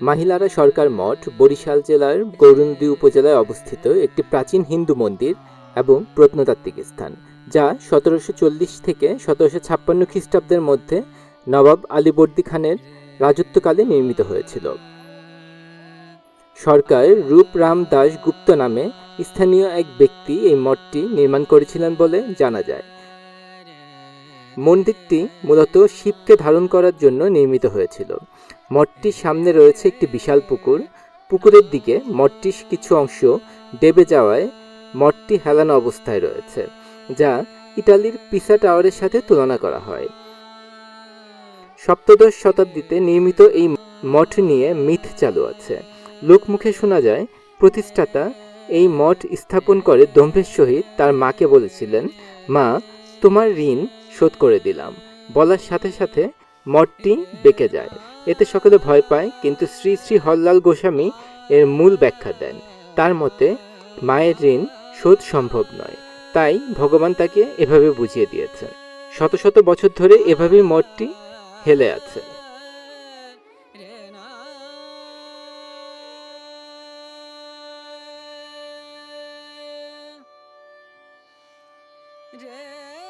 মাহিলারা সরকার মঠ, বরিশাল জেলার গৌরন্দী উপজেলায় অবস্থিত একটি প্রাচীন হিন্দু মন্দির এবং প্রত্নতাত্ত্বিক স্থান, যা সতেরোশো চল্লিশ থেকে সতেরোশো ছাপ্পান্ন খ্রিস্টাব্দের মধ্যে নবাব আলীবর্দী খানের রাজত্বকালে নির্মিত হয়েছিল। সরকার রূপরাম দাস গুপ্ত নামে স্থানীয় এক ব্যক্তি এই মঠটি নির্মাণ করেছিলেন বলে জানা যায়। মন্দিরটি মূলত শিবকে ধারণ করার জন্য নির্মিত হয়েছিল। মঠটির সামনে রয়েছে একটি বিশাল পুকুর। পুকুরের দিকে মঠটির কিছু অংশ ডেবে যাওয়ায় মঠটি হেলানো অবস্থায় রয়েছে, যা ইটালির পিসা টাওয়ারের সাথে তুলনা করা হয়। সপ্তদশ শতাব্দীতে নির্মিত এই মঠ নিয়ে মিথ চালু আছে। লোকমুখে শোনা যায়, প্রতিষ্ঠাতা এই মঠ স্থাপন করে দম্ভের সহিত তার মাকে বলেছিলেন, মা, তোমার ঋণ শোধ করে দিলাম। বলার সাথে সাথে মঠটি বেঁকে যায়। এতে সকলে ভয় পায়, কিন্তু শ্রী শ্রী হরলাল গোস্বামী এর মূল ব্যাখ্যা দেন। তার মতে, মায়ের ঋণ শোধ সম্ভব নয়। তাই ভগবান তাকে এভাবে বুঝিয়ে দিয়েছেন। শত শত বছর ধরে এভাবেই মঠটি হেলে আছে। রে